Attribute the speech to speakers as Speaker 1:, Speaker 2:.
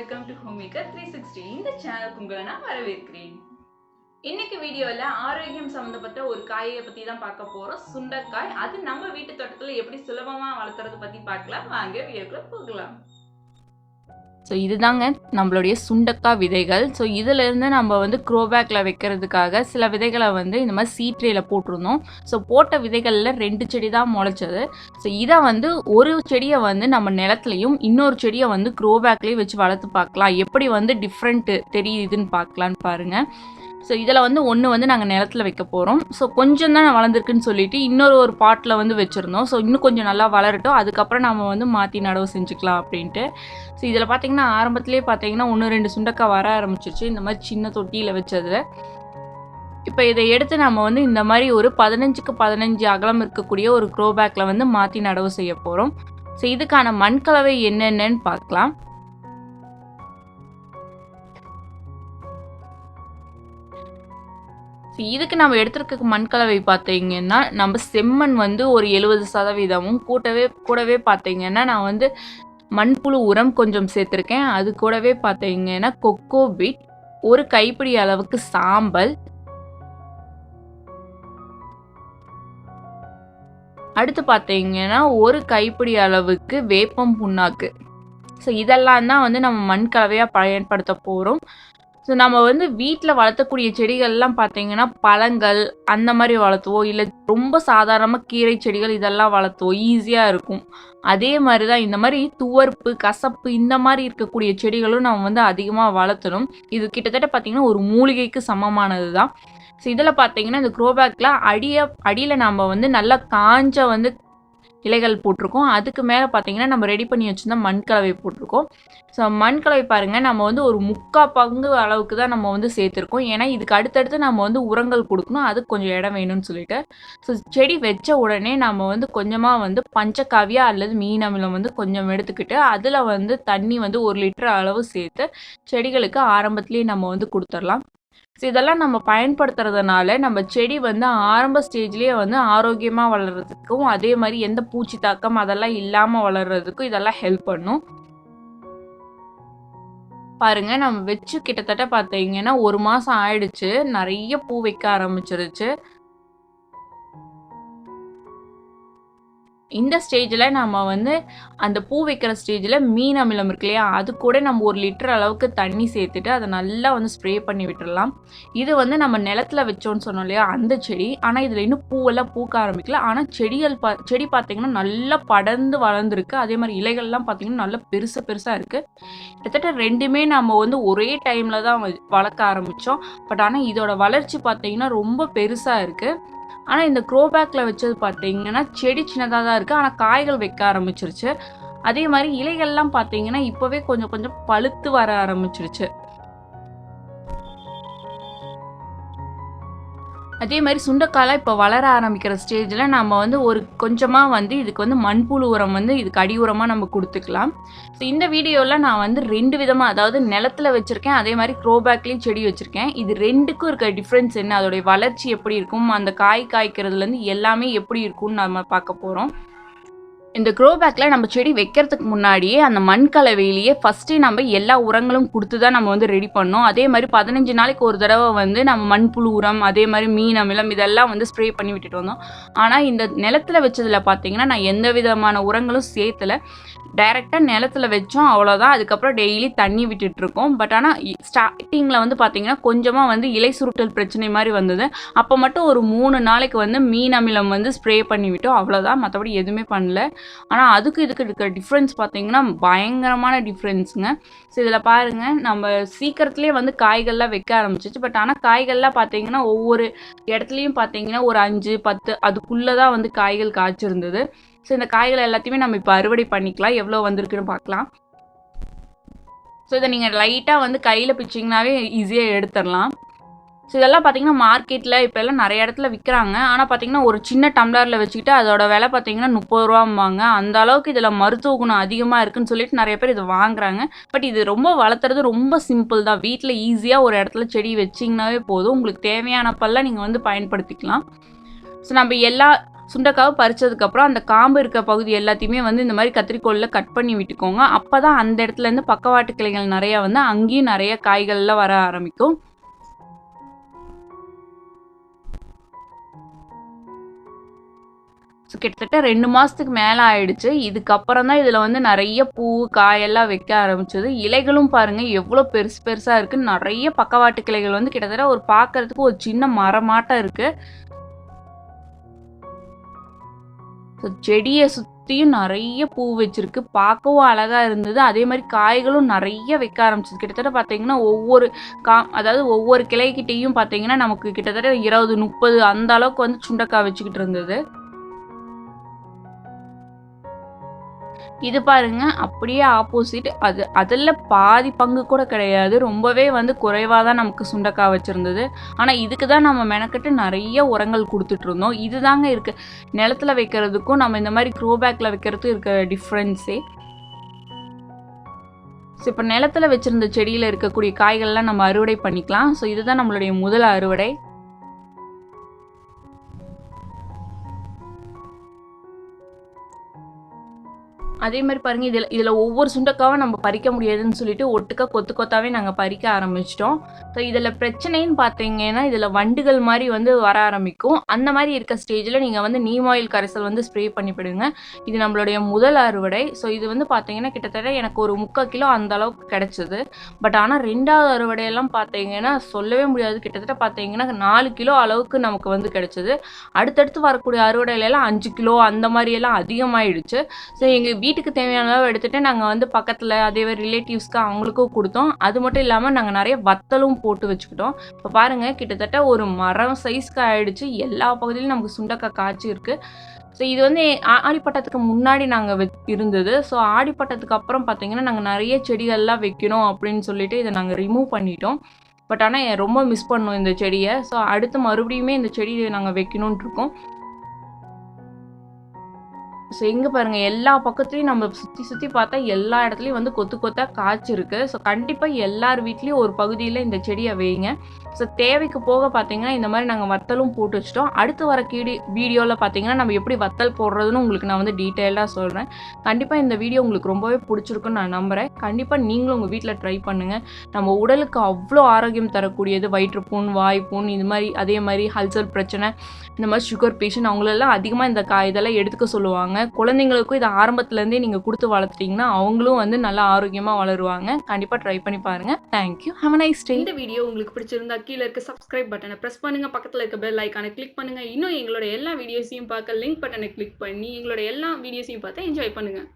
Speaker 1: Welcome to homemaker three sixty இந்த சேனலுக்கு உங்களை நான் வரவேற்கிறேன். இன்னைக்கு வீடியோவில் ஆரோக்கியம் சம்மந்தப்பட்ட ஒரு காயை பற்றி தான் பார்க்க போகிறோம் சுண்டைக்காய் அது நம்ம வீட்டு தோட்டத்தில் எப்படி சுலபமாக வளர்த்துறது பற்றி பார்க்கலாம். வாங்க வீடியோக்குள்ள போகலாம்.
Speaker 2: ஸோ இதுதாங்க நம்மளுடைய சுண்டக்காய் விதைகள். ஸோ இதிலேருந்து நம்ம வந்து க்ரோபேக்கில் வைக்கிறதுக்காக சில விதைகளை வந்து இந்த மாதிரி சீட்ரேயில் போட்டிருந்தோம். ஸோ போட்ட விதைகளில் ரெண்டு செடி தான் முளைச்சது. ஸோ இதை வந்து ஒரு செடியை வந்து நம்ம நிலத்துலையும் இன்னொரு செடியை வந்து க்ரோபேக்லேயும் வச்சு வளர்த்து பார்க்கலாம். எப்படி வந்து டிஃப்ரெண்ட்டு தெரியுதுன்னு பார்க்கலான்னு பாருங்கள் ஸோ இதில் வந்து ஒன்று வந்து நாங்கள் நிலத்தில் வைக்க போகிறோம் ஸோ கொஞ்சம் தான் வளர்ந்துருக்குன்னு சொல்லிட்டு இன்னொரு ஒரு பாட்டில் வந்து வச்சுருந்தோம். ஸோ இன்னும் கொஞ்சம் நல்லா வளரட்டும். அதுக்கப்புறம் நம்ம வந்து மாற்றி நடவு செஞ்சுக்கலாம் அப்படின்ட்டு. ஸோ இதில் பார்த்தீங்கன்னா ஆரம்பத்திலே பார்த்தீங்கன்னா ஒன்று ரெண்டு சுண்டக்காய் வர ஆரம்பிச்சிருச்சு. இந்த மாதிரி சின்ன தொட்டியில் வச்சதில். இப்போ இதை எடுத்து நம்ம வந்து இந்த மாதிரி ஒரு பதினஞ்சுக்கு பதினஞ்சு அகலம் இருக்கக்கூடிய ஒரு க்ரோ பேக்கில் வந்து மாற்றி நடவு செய்ய போகிறோம் ஸோ இதுக்கான மண் கலவை என்னென்னன்னு பார்க்கலாம். ஸோ இதுக்கு நம்ம எடுத்துருக்க மண் கலவை பார்த்தீங்கன்னா நம்ம செம்மண் வந்து ஒரு எழுபது சதவீதமும் கூட்டவே கூடவே பார்த்தீங்கன்னா நான் வந்து மண்புழு உரம் கொஞ்சம் சேர்த்துருக்கேன். அது கூடவே பார்த்தீங்கன்னா கொக்கோ பீட் ஒரு கைப்பிடி அளவுக்கு சாம்பல். அடுத்து பார்த்தீங்கன்னா ஒரு கைப்பிடி அளவுக்கு வேப்பம் புண்ணாக்கு. ஸோ இதெல்லாம் தான் வந்து நம்ம மண் கலவையாக பயன்படுத்த போகிறோம் ஸோ நம்ம வந்து வீட்டில் வளர்த்தக்கூடிய செடிகள்லாம் பார்த்தீங்கன்னா பழங்கள் அந்த மாதிரி வளர்த்துவோம் இல்லை ரொம்ப சாதாரணமாக கீரை செடிகள் இதெல்லாம் வளர்த்துவோம் ஈஸியாக இருக்கும். அதே மாதிரி தான் இந்த மாதிரி துவர்ப்பு கசப்பு இந்த மாதிரி இருக்கக்கூடிய செடிகளும் நம்ம வந்து அதிகமாக வளர்த்தணும். இது கிட்டத்தட்ட பார்த்தீங்கன்னா ஒரு மூலிகைக்கு சமமானது தான் ஸோ இதில் பார்த்தீங்கன்னா இந்த குரோபேக்கில் அடிய அடியில் நம்ம வந்து நல்லா காஞ்ச வந்து இலைகள் போட்டிருக்கோம். அதுக்கு மேலே பார்த்தீங்கன்னா நம்ம ரெடி பண்ணி வச்சுருந்தா மண் கலவை போட்டிருக்கோம். ஸோ மண் கலவை பாருங்கள் நம்ம வந்து ஒரு முக்கா பங்கு அளவுக்கு தான் நம்ம வந்து சேர்த்துருக்கோம். ஏன்னா இதுக்கு அடுத்தடுத்து நம்ம வந்து உரங்கள் கொடுக்கணும். அதுக்கு கொஞ்சம் இடம் வேணும்னு சொல்லிட்டு. ஸோ செடி வச்ச உடனே நம்ம வந்து கொஞ்சமாக வந்து பஞ்சக்காவியா அல்லது மீன் அமிலம் வந்து கொஞ்சம் எடுத்துக்கிட்டு அதில் வந்து தண்ணி வந்து ஒரு லிட்டர் அளவு சேர்த்து செடிகளுக்கு ஆரம்பத்துலேயே நம்ம வந்து கொடுத்துடலாம். ஸோ இதெல்லாம் நம்ம பயன்படுத்துறதுனால நம்ம செடி வந்து ஆரம்ப ஸ்டேஜ்லேயே வந்து ஆரோக்கியமாக வளர்கிறதுக்கும் அதே மாதிரி எந்த பூச்சி தாக்கம் அதெல்லாம் இல்லாமல் வளர்கிறதுக்கும் இதெல்லாம் ஹெல்ப் பண்ணும். பாருங்க நம்ம வச்சு கிட்டத்தட்ட பார்த்தீங்கன்னா ஒரு மாதம் ஆயிடுச்சு. நிறைய பூ வைக்க ஆரம்பிச்சிருச்சு. இந்த ஸ்டேஜில் நம்ம வந்து அந்த பூ வைக்கிற ஸ்டேஜில் மீன் அமிலம் இருக்கு இல்லையா? அது கூட நம்ம ஒரு லிட்டர் அளவுக்கு தண்ணி சேர்த்துட்டு அதை நல்லா வந்து ஸ்ப்ரே பண்ணி விட்டுடலாம் இது வந்து நம்ம நிலத்துல வச்சோன்னு சொன்னோம் இல்லையா? அந்த செடி. ஆனால் இதில் இன்னும் பூவெல்லாம் பூக்க ஆரம்பிக்கல. ஆனால் செடிகள் பா செடி பார்த்தீங்கன்னா நல்லா படர்ந்து வளர்ந்துருக்கு. அதே மாதிரி இலைகள்லாம் பார்த்தீங்கன்னா நல்லா பெருசு பெருசாக இருக்குது கிட்டத்தட்ட ரெண்டுமே நம்ம வந்து ஒரே டைமில் தான் வ- வளர்க்க ஆரம்பித்தோம் பட் ஆனால் இதோட வளர்ச்சி பார்த்தீங்கன்னா ரொம்ப பெருசாக இருக்குது ஆனால் இந்த க்ரோபேக்கில் வச்சது பார்த்தீங்கன்னா செடி சின்னதாக தான் இருக்குது ஆனால் காய்கள் வைக்க ஆரம்பிச்சிருச்சு. அதே மாதிரி இலைகள்லாம் பார்த்தீங்கன்னா இப்போவே கொஞ்சம் கொஞ்சம் பழுத்து வர ஆரம்பிச்சிருச்சு. அதே மாதிரி சுண்டைக்காலாம் இப்போ வளர ஆரம்பிக்கிற ஸ்டேஜில் நம்ம வந்து ஒரு கொஞ்சமாக வந்து இதுக்கு வந்து மண்புழு உரம் வந்து இதுக்கு அடி உரமாக நம்ம கொடுத்துக்கலாம். ஸோ இந்த வீடியோவில் நான் வந்து ரெண்டு விதமாக அதாவது நிலத்துல வச்சுருக்கேன் அதே மாதிரி க்ரோபேக்லேயும் செடி வச்சுருக்கேன். இது ரெண்டுக்கும் இருக்க டிஃப்ரென்ஸ் என்ன? அதோடைய வளர்ச்சி எப்படி இருக்கும்? அந்த காய் காய்க்கிறதுலேருந்து எல்லாமே எப்படி இருக்கும்னு நம்ம பார்க்க போகிறோம் இந்த க்ரோ பேக்கில் நம்ம செடி வைக்கிறதுக்கு முன்னாடியே அந்த மண் கலவையிலேயே ஃபஸ்ட்டே நம்ம எல்லா உரங்களும் கொடுத்து தான் நம்ம வந்து ரெடி பண்ணோம் அதே மாதிரி பதினஞ்சு நாளைக்கு ஒரு தடவை வந்து நம்ம மண்புழு உரம் அதே மாதிரி மீன் அமிலம் இதெல்லாம் வந்து ஸ்ப்ரே பண்ணி விட்டுட்டு வந்தோம். ஆனால் இந்த நிலத்துல வச்சதில் பார்த்தீங்கன்னா நான் எந்த விதமான உரங்களும் சேர்த்தல. டைரெக்டாக நிலத்துல வச்சோம் அவ்வளோதான் அதுக்கப்புறம் டெய்லி தண்ணி விட்டுட்ருக்கோம் பட் ஆனால் ஸ்டார்டிங்கில் வந்து பார்த்தீங்கன்னா கொஞ்சமாக வந்து இலை சுருட்டல் பிரச்சனை மாதிரி வந்தது. அப்போ மட்டும் ஒரு மூணு நாளைக்கு வந்து மீன் அமிலம் வந்து ஸ்ப்ரே பண்ணி விட்டோம். அவ்வளோதான் மற்றபடி எதுவுமே பண்ணல. ஆனால் அதுக்கு இதுக்கு இருக்கிற டிஃப்ரென்ஸ் பார்த்தீங்கன்னா பயங்கரமான டிஃப்ரென்ஸுங்க ஸோ இதில் பாருங்கள் நம்ம சீக்கிரத்துலேயே வந்து காய்கள்லாம் வைக்க ஆரம்பிச்சிச்சு பட் ஆனால் காய்கள்லாம் பார்த்தீங்கன்னா ஒவ்வொரு இடத்துலையும் பார்த்தீங்கன்னா ஒரு அஞ்சு பத்து அதுக்குள்ளே தான் வந்து காய்கள் காய்ச்சிருந்தது. ஸோ இந்த காய்கள் எல்லாத்தையுமே நம்ம இப்போ அறுவடை பண்ணிக்கலாம். எவ்வளோ வந்திருக்குன்னு பார்க்கலாம். ஸோ இதை நீங்கள் லைட்டாக வந்து கையில் பிச்சிங்கனாவே ஈஸியாக எடுத்துடலாம். ஸோ இதெல்லாம் பார்த்தீங்கன்னா மார்க்கெட்டில் இப்போ எல்லாம் நிறைய இடத்துல விற்கிறாங்க ஆனால் பார்த்தீங்கன்னா ஒரு சின்ன டம்ளரில் வச்சுக்கிட்டு அதோட விலை பார்த்தீங்கன்னா முப்பது ரூபாம்பாங்க. அந்த அளவுக்கு இதில் மருத்துவ குணம் அதிகமாக இருக்குன்னு சொல்லிட்டு நிறைய பேர் இதை வாங்குறாங்க. பட் இது ரொம்ப வளர்த்துறது ரொம்ப சிம்பிள் தான். வீட்டில் ஈஸியாக ஒரு இடத்துல செடி வச்சிங்கனாவே போதும். உங்களுக்கு தேவையானப்பெல்லாம் நீங்கள் வந்து பயன்படுத்திக்கலாம். ஸோ நம்ம எல்லா சுண்டக்காவை பறிச்சதுக்கப்புறம் அந்த காம்பு இருக்க பகுதி எல்லாத்தையுமே வந்து இந்த மாதிரி கத்திரிக்கோலில் கட் பண்ணி விட்டுக்கோங்க. அப்போ தான் அந்த இடத்துலேருந்து பக்கவாட்டு கிளைகள் நிறையா வந்து அங்கேயும் நிறைய காய்கள்லாம் வர ஆரம்பிக்கும். ஸோ கிட்டத்தட்ட ரெண்டு மாதத்துக்கு மேலே ஆயிடுச்சு. இதுக்கப்புறம் தான் இதில் வந்து நிறைய பூ காயெல்லாம் வைக்க ஆரம்பிச்சது. இலைகளும் பாருங்கள் எவ்வளோ பெருசு பெருசாக இருக்குது நிறைய பக்கவாட்டு கிளைகள் வந்து கிட்டத்தட்ட ஒரு பார்க்கறதுக்கு ஒரு சின்ன மரமாட்டம் இருக்குது ஸோ செடியை சுற்றியும் நிறைய பூ வச்சிருக்கு. பார்க்கவும் அழகாக இருந்தது. அதே மாதிரி காய்களும் நிறைய வைக்க ஆரம்பிச்சது. கிட்டத்தட்ட பார்த்தீங்கன்னா ஒவ்வொரு கா அதாவது ஒவ்வொரு கிளைக்கிட்டேயும் பார்த்தீங்கன்னா நமக்கு கிட்டத்தட்ட இருபது முப்பது அந்த அளவுக்கு வந்து சுண்டைக்காய் வச்சுக்கிட்டு இருந்தது. இது பாருங்க அப்படியே ஆப்போசிட் அது அதில் பாதி பங்கு கூட கிடையாது. ரொம்பவே வந்து குறைவாக தான் நமக்கு சுண்டக்காய் வச்சுருந்தது. ஆனால் இதுக்கு தான் நம்ம மெனக்கெட்டு நிறைய உரங்கள் கொடுத்துட்டு இருந்தோம். இதுதாங்க இருக்கு. நிலத்துல வைக்கிறதுக்கும் நம்ம இந்த மாதிரி க்ரோ பேக்கில் வைக்கிறதுக்கும் இருக்க டிஃப்ரென்ஸே ஸோ இப்போ நிலத்துல வச்சுருந்த செடியில் இருக்கக்கூடிய காய்கள்லாம் நம்ம அறுவடை பண்ணிக்கலாம். ஸோ இதுதான் நம்மளுடைய முதல் அறுவடை. அதே மாதிரி பாருங்க இதில் இதில் ஒவ்வொரு சுண்டக்காவும் நம்ம பறிக்க முடியாதுன்னு சொல்லிட்டு ஒட்டுக்கா கொத்து கொத்தாவே நாங்கள் பறிக்க ஆரம்பிச்சிட்டோம். ஸோ இதில் பிரச்சனைன்னு பார்த்தீங்கன்னா இதில் வண்டுகள் மாதிரி வந்து வர ஆரம்பிக்கும். அந்த மாதிரி இருக்க ஸ்டேஜில் நீங்கள் வந்து நீம் ஆயில் கரைசல் வந்து ஸ்ப்ரே பண்ணிவிடுங்க இது நம்மளுடைய முதல் அறுவடை. ஸோ இது வந்து பார்த்தீங்கன்னா கிட்டத்தட்ட எனக்கு ஒரு முக்கால் கிலோ அந்த அளவுக்கு கிடச்சிது. பட் ஆனால் ரெண்டாவது அறுவடையெல்லாம் பார்த்தீங்கன்னா சொல்லவே முடியாது. கிட்டத்தட்ட பார்த்தீங்கன்னா நாலு கிலோ அளவுக்கு நமக்கு வந்து கிடச்சிது. அடுத்தடுத்து வரக்கூடிய அறுவடையிலலாம் அஞ்சு கிலோ அந்த மாதிரியெல்லாம் அதிகமாகிடுச்சு ஸோ எங்கள் வீட்டுக்கு தேவையான அளவு எடுத்துகிட்டு நாங்கள் வந்து பக்கத்தில் அதே மாதிரி ரிலேட்டிவ்ஸ்க்கு அவங்களுக்கும் கொடுத்தோம். அது மட்டும் இல்லாமல் நாங்கள் நிறைய வத்தலும் போட்டு வச்சுக்கிட்டோம். இப்போ பாருங்கள் கிட்டத்தட்ட ஒரு மரம் சைஸ்க்கு ஆயிடுச்சு. எல்லா பகுதியிலும் நமக்கு சுண்டக்காய் காய்ச்சி இருக்குது ஸோ இது வந்து ஆடிப்பட்டத்துக்கு முன்னாடி நாங்கள் இருந்தது. ஸோ ஆடிப்பட்டத்துக்கு அப்புறம் பார்த்தீங்கன்னா நாங்கள் நிறைய செடிகள்லாம் வைக்கணும் அப்படின்னு சொல்லிட்டு இதை நாங்கள் ரிமூவ் பண்ணிட்டோம். பட் ஆனால் ரொம்ப மிஸ் பண்ணோம் இந்த செடியை. ஸோ அடுத்து மறுபடியுமே இந்த செடியை நாங்கள் வைக்கணும்ன்ட்ருக்கோம் ஸோ எங்கே பாருங்கள் எல்லா பக்கத்துலையும் நம்ம சுற்றி சுற்றி பார்த்தா எல்லா இடத்துலையும் வந்து கொத்து கொத்தாக காய்ச்சிருக்கு ஸோ கண்டிப்பாக எல்லார் வீட்லேயும் ஒரு பகுதியில் இந்த செடியை வைங்க. ஸோ தேவைக்கு போக பார்த்தீங்கன்னா இந்த மாதிரி நாங்கள் வத்தலும் போட்டு வச்சிட்டோம். அடுத்து வர கீடி வீடியோவில் பார்த்தீங்கன்னா நம்ம எப்படி வத்தல் போடுறதுன்னு உங்களுக்கு நான் வந்து டீட்டெயிலாக சொல்கிறேன் கண்டிப்பாக இந்த வீடியோ உங்களுக்கு ரொம்பவே பிடிச்சிருக்குன்னு நான் நம்புகிறேன் கண்டிப்பாக நீங்களும் உங்கள் வீட்டில் ட்ரை பண்ணுங்கள் நம்ம உடலுக்கு அவ்வளோ ஆரோக்கியம் தரக்கூடியது. வயிற்றுப்புண் வாய்ப்புண் இது மாதிரி அதே மாதிரி ஹல்சல் பிரச்சனை இந்த மாதிரி சுகர் பேஷண்ட் அவங்களெல்லாம் அதிகமாக இந்த கா இதெல்லாம் எடுத்துக்க சொல்லுவாங்க. குழந்தைங்களுக்கும் இதை ஆரம்பத்துலேருந்தே நீங்கள் கொடுத்து வளர்த்துட்டிங்கன்னா அவங்களும் வந்து நல்லா ஆரோக்கியமாக வளருவாங்க. கண்டிப்பாக ட்ரை பண்ணி பாருங்கள் தேங்க்யூ ஹாவ் நைஸ் டே
Speaker 1: இந்த வீடியோ உங்களுக்கு பிடிச்சிருந்தா கீழே இருக்க சப்ஸ்கிரைப் பட்டனை ப்ரெஸ் பண்ணுங்கள் பக்கத்தில் இருக்க பெல் ஐக்கானை கிளிக் பண்ணுங்க. இன்னும் எங்களோட எல்லா வீடியோஸையும் பார்க்க லிங்க் பட்டனை கிளிக் பண்ணி எங்களோட எல்லா வீடியோஸையும் பார்த்து என்ஜாய் பண்ணுங்கள்